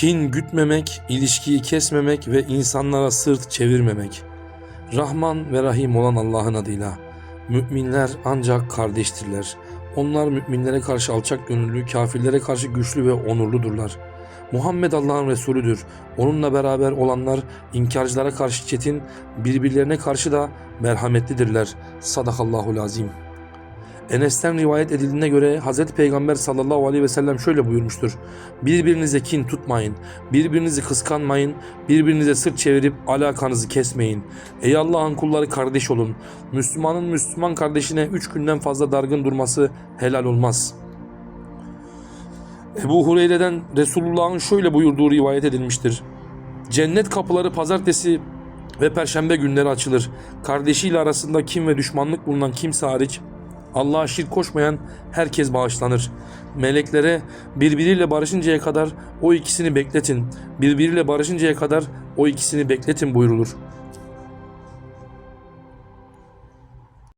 Kin gütmemek, ilişkiyi kesmemek ve insanlara sırt çevirmemek. Rahman ve Rahim olan Allah'ın adıyla. Müminler ancak kardeştirler. Onlar müminlere karşı alçak gönüllü, kafirlere karşı güçlü ve onurludurlar. Muhammed Allah'ın Resulüdür. Onunla beraber olanlar inkarcılara karşı çetin, birbirlerine karşı da merhametlidirler. Sadakallahul azim. Enes'ten rivayet edildiğine göre Hz. Peygamber sallallahu aleyhi ve sellem şöyle buyurmuştur. Birbirinize kin tutmayın, birbirinizi kıskanmayın, birbirinize sırt çevirip alakanızı kesmeyin. Ey Allah'ın kulları kardeş olun. Müslümanın Müslüman kardeşine üç günden fazla dargın durması helal olmaz.'' Ebu Hureyre'den Resulullah'ın şöyle buyurduğu rivayet edilmiştir. Cennet kapıları pazartesi ve perşembe günleri açılır. Kardeşiyle arasında kim ve düşmanlık bulunan kimse hariç Allah'a şirk koşmayan herkes bağışlanır. Meleklere birbiriyle barışıncaya kadar o ikisini bekletin. Birbiriyle barışıncaya kadar o ikisini bekletin buyurulur.